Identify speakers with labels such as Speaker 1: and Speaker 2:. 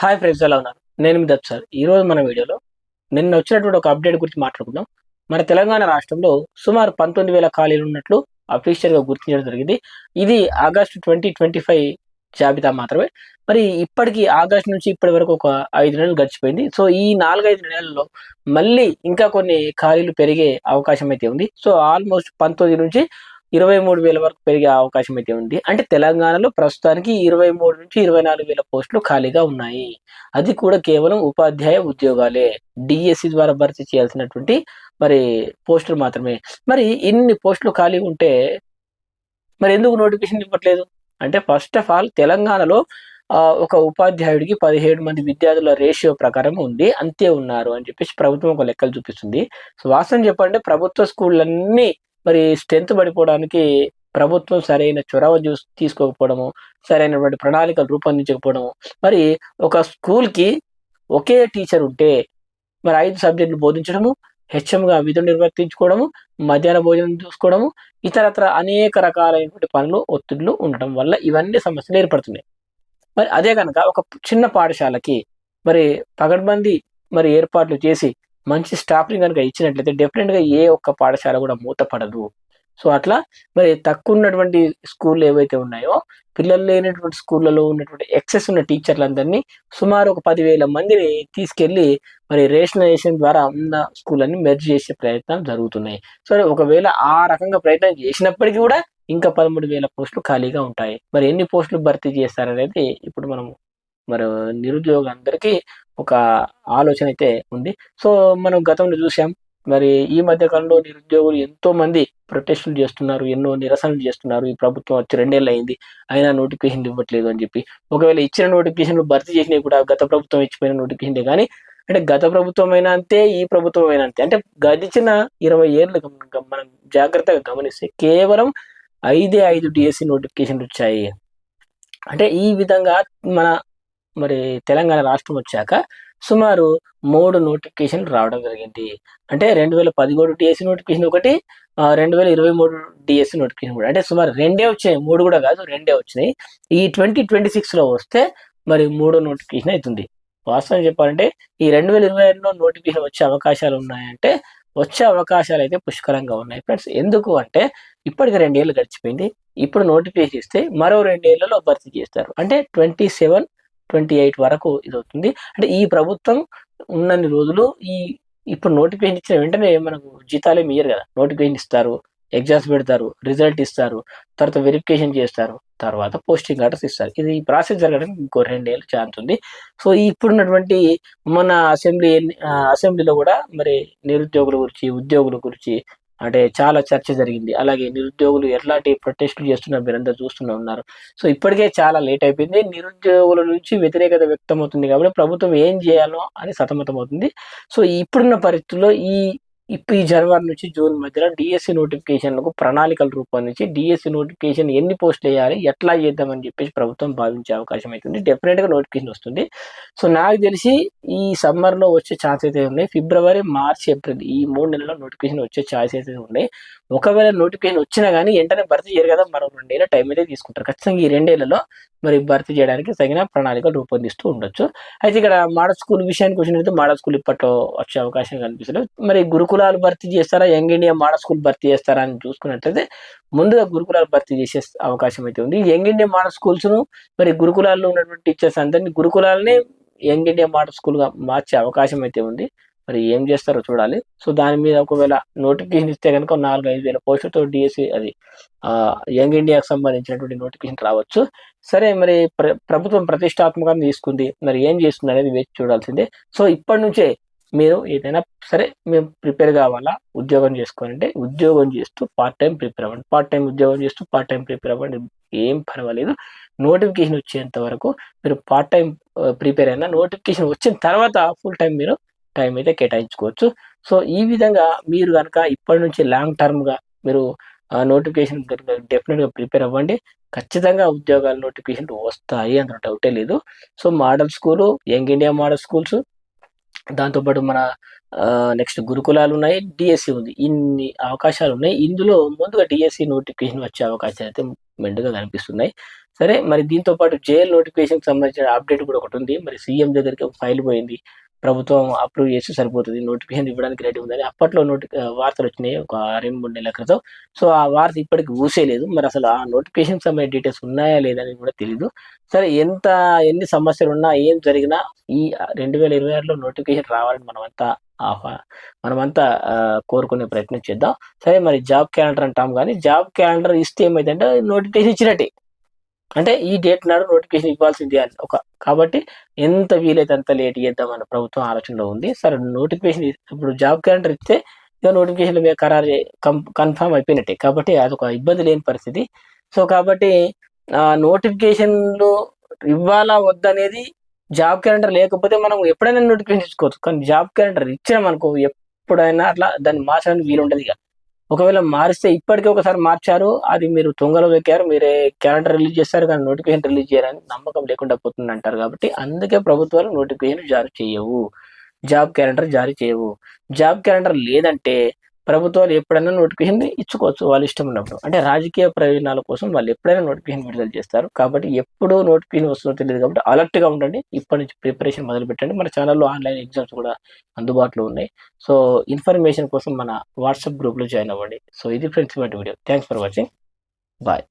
Speaker 1: Hi friends ఎలా ఉన్నారు? నేను మీ దత్ సార్. ఈరోజు మన వీడియోలో నిన్న వచ్చినటువంటి ఒక అప్డేట్ గురించి మాట్లాడుకుందాం. మన తెలంగాణ రాష్ట్రంలో సుమారు పంతొమ్మిది వేల ఖాళీలు ఉన్నట్లు అఫీషియల్గా గుర్తించడం జరిగింది. ఇది ఆగస్టు ట్వంటీ ట్వంటీ ఫైవ్ జాబితా మాత్రమే. మరి ఇప్పటికి ఆగస్టు నుంచి ఇప్పటి వరకు ఒక ఐదు నెలలు గడిచిపోయింది. సో ఈ నాలుగైదు నెలల్లో మళ్ళీ ఇంకా కొన్ని ఖాళీలు పెరిగే అవకాశం అయితే ఉంది. సో ఆల్మోస్ట్ పంతొమ్మిది నుంచి ఇరవై మూడు వేల వరకు పెరిగే అవకాశం అయితే ఉంది. అంటే తెలంగాణలో ప్రస్తుతానికి ఇరవై మూడు నుంచి ఇరవై నాలుగు వేల పోస్టులు ఖాళీగా ఉన్నాయి. అది కూడా కేవలం ఉపాధ్యాయ ఉద్యోగాలే. డిఎస్సి ద్వారా భర్తీ చేయాల్సినటువంటి మరి పోస్టులు మాత్రమే. మరి ఇన్ని పోస్టులు ఖాళీ ఉంటే మరి ఎందుకు నోటిఫికేషన్ ఇవ్వట్లేదు? అంటే ఫస్ట్ ఆఫ్ ఆల్ తెలంగాణలో ఒక ఉపాధ్యాయుడికి పదిహేడు మంది విద్యార్థుల రేషియో ప్రకారం ఉంది. అంతే ఉన్నారు అని చెప్పేసి ప్రభుత్వం ఒక లెక్కలు చూపిస్తుంది. సో వాస్తవం చెప్పండి ప్రభుత్వ స్కూళ్ళన్నీ మరి స్ట్రెంత్ పడిపోవడానికి ప్రభుత్వం సరైన చొరవ చూసి తీసుకోకపోవడము సరైనటువంటి ప్రణాళికలు రూపొందించకపోవడము. మరి ఒక స్కూల్కి ఒకే టీచర్ ఉంటే మరి ఐదు సబ్జెక్టులు బోధించడము హెచ్ఎంగా విధులు నిర్వర్తించుకోవడము మధ్యాహ్న భోజనం చూసుకోవడము ఇతరత్ర అనేక రకాలైనటువంటి పనులు ఒత్తిడులు ఉండటం వల్ల ఇవన్నీ సమస్యలు ఏర్పడుతున్నాయి. మరి అదే కనుక ఒక చిన్న పాఠశాలకి మరి పగడ్బందీ మరి ఏర్పాట్లు చేసి మంచి స్టాఫ్ని కనుక ఇచ్చినట్లయితే డెఫినెట్గా ఏ ఒక్క పాఠశాల కూడా మూతపడదు. సో అట్లా మరి తక్కువ ఉన్నటువంటి స్కూళ్ళు ఏవైతే ఉన్నాయో పిల్లలు లేనటువంటి స్కూళ్ళలో ఉన్నటువంటి ఎక్సెస్ ఉన్న టీచర్లందరినీ సుమారు ఒక పదివేల మందిని తీసుకెళ్ళి మరి రేషనలైజేషన్ ద్వారా ఉన్న స్కూళ్ళని మెర్జ్ చేసే ప్రయత్నాలు జరుగుతున్నాయి. సో ఒకవేళ ఆ రకంగా ప్రయత్నం చేసినప్పటికీ కూడా ఇంకా పదమూడు వేల పోస్టులు ఖాళీగా ఉంటాయి. మరి ఎన్ని పోస్టులు భర్తీ చేస్తారనేది ఇప్పుడు మనం మరి నిరుద్యోగులందరికీ ఒక ఆలోచన అయితే ఉంది. సో మనం గతంలో చూసాం మరి ఈ మధ్య కాలంలో నిరుద్యోగులు ఎంతో మంది ప్రొటెస్టులు చేస్తున్నారు ఎన్నో నిరసనలు చేస్తున్నారు. ఈ ప్రభుత్వం వచ్చి రెండేళ్ళు అయింది అయినా నోటిఫికేషన్ ఇవ్వట్లేదు అని చెప్పి. ఒకవేళ ఇచ్చిన నోటిఫికేషన్లు భర్తీ చేసినవి కూడా గత ప్రభుత్వం ఇచ్చిపోయిన నోటిఫికేషన్లే కానీ అంటే గత ప్రభుత్వం అయినా అంతే ఈ ప్రభుత్వం అయినా అంతే. అంటే గడిచిన ఇరవై ఏళ్ళు మనం జాగ్రత్తగా గమనిస్తే కేవలం ఐదే ఐదు డిఎస్సి నోటిఫికేషన్లు వచ్చాయి. అంటే ఈ విధంగా మన మరి తెలంగాణ రాష్ట్రం వచ్చాక సుమారు మూడు నోటిఫికేషన్లు రావడం జరిగింది. అంటే రెండు వేల పదిహేడు డిఎస్సి నోటిఫికేషన్ ఒకటి రెండు వేల ఇరవై మూడు డిఎస్సి నోటిఫికేషన్ కూడా. అంటే సుమారు రెండే వచ్చాయి మూడు కూడా కాదు రెండే వచ్చినాయి. ఈ ట్వంటీ ట్వంటీ సిక్స్లో వస్తే మరి మూడో నోటిఫికేషన్ అవుతుంది. వాస్తవం చెప్పాలంటే ఈ రెండు వేల ఇరవై ఐదులో నోటిఫికేషన్ వచ్చే అవకాశాలు ఉన్నాయంటే వచ్చే అవకాశాలు అయితే పుష్కలంగా ఉన్నాయి ఫ్రెండ్స్. ఎందుకు అంటే ఇప్పటికి రెండేళ్ళు గడిచిపోయింది. ఇప్పుడు నోటిఫికేషన్ ఇస్తే మరో రెండేళ్ళలో భర్తీ చేస్తారు. అంటే ట్వంటీ సెవెన్ ట్వంటీ ఎయిట్ వరకు ఇది అవుతుంది అంటే ఈ ప్రభుత్వం ఉన్నన్ని రోజులు ఈ ఇప్పుడు నోటిఫికేషన్ ఇచ్చిన వెంటనే మనకు జీతాలు ఏమి ఇయ్యరు కదా. నోటిఫికేషన్ ఇస్తారు ఎగ్జామ్స్ పెడతారు రిజల్ట్ ఇస్తారు తర్వాత వెరిఫికేషన్ చేస్తారు తర్వాత పోస్టింగ్ ఆర్డర్స్ ఇస్తారు. ఇది ఈ ప్రాసెస్ జరగడానికి ఇంకో రెండేళ్ళు ఛాన్స్ ఉంది. సో ఇప్పుడున్నటువంటి మన అసెంబ్లీ అసెంబ్లీలో కూడా మరి నిరుద్యోగుల గురించి ఉద్యోగుల గురించి అంటే చాలా చర్చ జరిగింది. అలాగే నిరుద్యోగులు ఎట్లాంటి ప్రొటెస్టులు చేస్తున్నారు మీరందరూ చూస్తూనే ఉన్నారు. సో ఇప్పటికే చాలా లేట్ అయిపోయింది. నిరుద్యోగుల నుంచి వ్యతిరేకత వ్యక్తం అవుతుంది కాబట్టి ప్రభుత్వం ఏం చేయాలో అని సతమతం అవుతుంది సో ఇప్పుడున్న పరిస్థితుల్లో ఈ ఇప్పుడు ఈ జనవరి నుంచి జూన్ మధ్యలో డిఎస్సి నోటిఫికేషన్లకు ప్రణాళికలు రూపొందించి డిఎస్సి నోటిఫికేషన్ ఎన్ని పోస్టులు వేయాలి ఎట్లా చేద్దామని చెప్పేసి ప్రభుత్వం భావించే అవకాశం అవుతుంది డెఫినెట్గా నోటిఫికేషన్ వస్తుంది. సో నాకు తెలిసి ఈ సమ్మర్లో వచ్చే ఛాన్స్ అయితే ఉన్నాయి. ఫిబ్రవరి మార్చ్ ఏప్రిల్ ఈ మూడు నెలల్లో నోటిఫికేషన్ వచ్చే ఛాన్స్ అయితే ఉన్నాయి. ఒకవేళ నోటిఫికేషన్ వచ్చినా కానీ వెంటనే భర్తీ చేయరు కదా మరో రెండేళ్ళ టైం అయితే తీసుకుంటారు. ఖచ్చితంగా ఈ రెండేళ్ళలో మరి భర్తీ చేయడానికి తగిన ప్రణాళికలు రూపొందిస్తూ ఉండొచ్చు. అయితే ఇక్కడ మాడ స్కూల్ విషయానికి వచ్చినట్టు మాడ స్కూల్ ఇప్పట్లో వచ్చే అవకాశం కనిపిస్తుంది మరి గురుకులాలు భర్తీ చేస్తారా? యంగ్ ఇండియా మోడల్ స్కూల్ భర్తీ చేస్తారా అని చూసుకున్నట్లయితే ముందుగా గురుకులాలు భర్తీ చేసే అవకాశం అయితే ఉంది. యంగ్ ఇండియా మోడల్ స్కూల్స్ను మరి గురుకులాల్లో ఉన్నటువంటి టీచర్స్ అందరినీ గురుకులాలని యంగ్ ఇండియా మోడల్ స్కూల్గా మార్చే అవకాశం అయితే ఉంది. మరి ఏం చేస్తారో చూడాలి. సో దాని మీద ఒకవేళ నోటిఫికేషన్ ఇస్తే కనుక నాలుగు ఐదు వేల పోస్టులతో డిఎస్సి అది యంగ్ ఇండియాకి సంబంధించినటువంటి నోటిఫికేషన్ రావచ్చు. సరే మరి ప్ర ప్రభుత్వం ప్రతిష్టాత్మకంగా తీసుకుంది. మరి ఏం చేస్తుంది అనేది వేచి చూడాల్సిందే. సో ఇప్పటి నుంచే మీరు ఏదైనా సరే మేము ప్రిపేర్ కావాలా? ఉద్యోగం చేసుకోవాలంటే ఉద్యోగం చేస్తూ పార్ట్ టైం ప్రిపేర్ అవ్వండి. పార్ట్ టైం ఉద్యోగం చేస్తూ పార్ట్ టైం ప్రిపేర్ అవ్వండి. ఏం పర్వాలేదు. నోటిఫికేషన్ వచ్చేంత వరకు మీరు పార్ట్ టైం uh, ప్రిపేర్ అయినా నోటిఫికేషన్ వచ్చిన తర్వాత ఫుల్ టైం మీరు టైం అయితే కేటాయించుకోవచ్చు. సో ఈ విధంగా మీరు కనుక ఇప్పటి నుంచి లాంగ్ టర్మ్గా మీరు uh, నోటిఫికేషన్ డెఫినెట్గా ప్రిపేర్ అవ్వండి. ఖచ్చితంగా ఉద్యోగాల నోటిఫికేషన్ వస్తాయి అందులో డౌటే లేదు. So model school young India model schools దాంతోపాటు మన నెక్స్ట్ గురుకులాలు ఉన్నాయి డిఎస్సి ఉంది. ఇన్ని అవకాశాలు ఉన్నాయి ఇందులో ముందుగా డిఎస్సి నోటిఫికేషన్ వచ్చే అవకాశాలు అయితే మెండుగా కనిపిస్తున్నాయి. సరే మరి దీంతో పాటు జేఎల్ నోటిఫికేషన్ సంబంధించిన అప్డేట్ కూడా ఒకటి ఉంది. మరి సీఎం దగ్గరికి ఒక ఫైల్ పోయింది. ప్రభుత్వం అప్రూవ్ చేస్తే సరిపోతుంది. నోటిఫికేషన్ ఇవ్వడానికి రెడీ ఉందని అప్పట్లో నోటి వార్తలు వచ్చినాయి. ఒక రెండు మూడు నెలల క్రితం. సో ఆ వార్త ఇప్పటికి ఊసేలేదు. మరి అసలు ఆ నోటిఫికేషన్ సంబంధించిన డీటెయిల్స్ ఉన్నాయా లేదని కూడా తెలియదు సరే ఎంత ఎన్ని సమస్యలు ఉన్నా ఏం జరిగినా ఈ రెండు వేల ఇరవై ఆరులో నోటిఫికేషన్ రావాలని మనమంతా ఆహ్వా మనమంతా కోరుకునే ప్రయత్నం చేద్దాం. సరే మరి జాబ్ క్యాలెండర్ అంటాం కానీ జాబ్ క్యాలెండర్ ఇస్తే ఏమైందంటే నోటిఫికేషన్ ఇచ్చినట్టే. అంటే ఈ డేట్ నాడు నోటిఫికేషన్ ఇవ్వాల్సిందే అని. ఒక కాబట్టి ఎంత వీలైతే అంత లేట్ చేద్దామన్న ప్రభుత్వం ఆలోచనలో ఉంది. సరే నోటిఫికేషన్ ఇప్పుడు జాబ్ క్యాలెండర్ ఇస్తే ఇక నోటిఫికేషన్ మీద ఖరారు చే- కన్ఫర్మ్ అయిపోయినట్టే. కాబట్టి అదొక ఇబ్బంది లేని పరిస్థితి. సో కాబట్టి ఆ నోటిఫికేషన్లు ఇవ్వాలా వద్దనేది జాబ్ క్యాలెండర్ లేకపోతే మనం ఎప్పుడైనా నోటిఫికేషన్ ఇచ్చుకోవచ్చు. కానీ జాబ్ క్యాలెండర్ ఇచ్చినాం అనుకో ఎప్పుడైనా అట్లా దాన్ని మార్చడానికి వీలు ఉండదు ఇక. ఒకవేళ మారిస్తే ఇప్పటికే ఒకసారి మార్చారు. అది మీరు తుంగలో వెక్కారు మీరే క్యాలెండర్ రిలీజ్ చేస్తారు కానీ నోటిఫికేషన్ రిలీజ్ చేయాలని నమ్మకం లేకుండా పోతుంది అంటారు కాబట్టి అందుకే ప్రభుత్వాలు నోటిఫికేషన్ జారీ చేయవు. జాబ్ క్యాలెండర్ జారీ చేయవు. జాబ్ క్యాలెండర్ లేదంటే ప్రభుత్వాలు ఎప్పుడైనా నోటిఫికేషన్ ఇచ్చుకోవచ్చు వాళ్ళు ఇష్టం ఉన్నప్పుడు. అంటే రాజకీయ ప్రయోజనాల కోసం వాళ్ళు ఎప్పుడైనా నోటిఫికేషన్ విడుదల చేస్తారు. కాబట్టి ఎప్పుడు నోటిఫికేషన్ వస్తుందో తెలియదు కాబట్టి అలర్ట్గా గా ఉండండి. ఇప్పటి నుంచి ప్రిపరేషన్ మొదలు పెట్టండి. మన ఛానల్లో ఆన్లైన్ ఎగ్జామ్స్ కూడా అందుబాటులో ఉన్నాయి. సో ఇన్ఫర్మేషన్ కోసం మన వాట్సాప్ గ్రూప్లో జాయిన్ అవ్వండి. సో ఇది ఫ్రెండ్స్ ఇవాటి video thanks for watching bye